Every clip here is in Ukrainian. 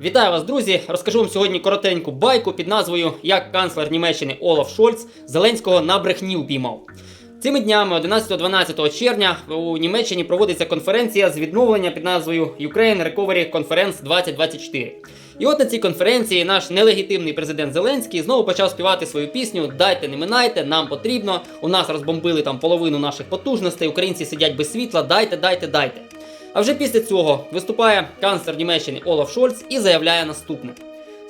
Вітаю вас, друзі! Розкажу вам сьогодні коротеньку байку під назвою Як канцлер Німеччини Олаф Шольц Зеленського на брехні упіймав. Цими днями, 11-12 червня, у Німеччині проводиться конференція з відновлення під назвою Ukraine Recovery Conference 2024. І от на цій конференції наш нелегітимний президент Зеленський знову почав співати свою пісню Дайте не минайте, нам потрібно. У нас розбомбили там половину наших потужностей, українці сидять без світла, дайте, дайте, дайте. А вже після цього виступає канцлер Німеччини Олаф Шольц і заявляє наступне.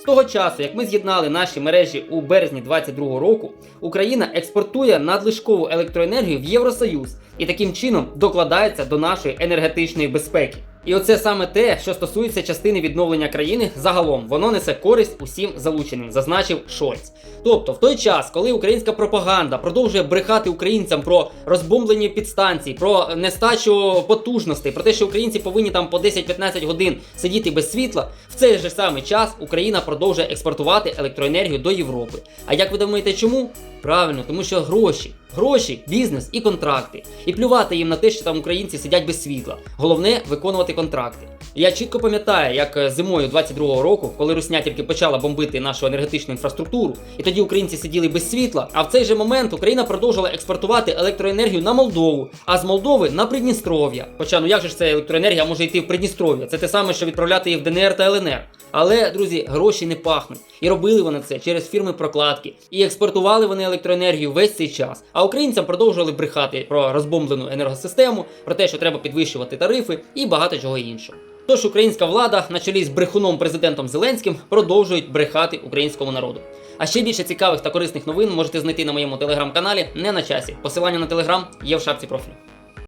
З того часу, як ми з'єднали наші мережі у березні 2022 року, Україна експортує надлишкову електроенергію в Євросоюз і таким чином докладається до нашої енергетичної безпеки. І оце саме те, що стосується частини відновлення країни загалом, воно несе користь усім залученим, зазначив Шольц. Тобто, в той час, коли українська пропаганда продовжує брехати українцям про розбомблені підстанції, про нестачу потужностей, про те, що українці повинні там по 10-15 годин сидіти без світла, в цей же самий час Україна продовжує експортувати електроенергію до Європи. А як ви думаєте, чому? Правильно, тому що гроші, гроші, бізнес і контракти. І плювати їм на те, що там українці сидять без світла. Головне виконувати контракти. Я чітко пам'ятаю, як е, зимою 22-го року, коли Русня тільки почала бомбити нашу енергетичну інфраструктуру, і тоді українці сиділи без світла. А в цей же момент Україна продовжила експортувати електроенергію на Молдову, а з Молдови на Придністров'я. Хоча ну як же ж ця електроенергія може йти в Придністров'я? Це те саме, що відправляти її в ДНР та ЛНР. Але, друзі, гроші не пахнуть. І робили вони це через фірми прокладки. І експортували вони електроенергію весь цей час. А українцям продовжували брехати про розбомблену енергосистему, про те, що треба підвищувати тарифи і багато чого іншого. Тож українська влада, на чолі з брехуном президентом Зеленським, продовжують брехати українському народу. А ще більше цікавих та корисних новин можете знайти на моєму телеграм-каналі не на часі. Посилання на телеграм є в шапці профілю.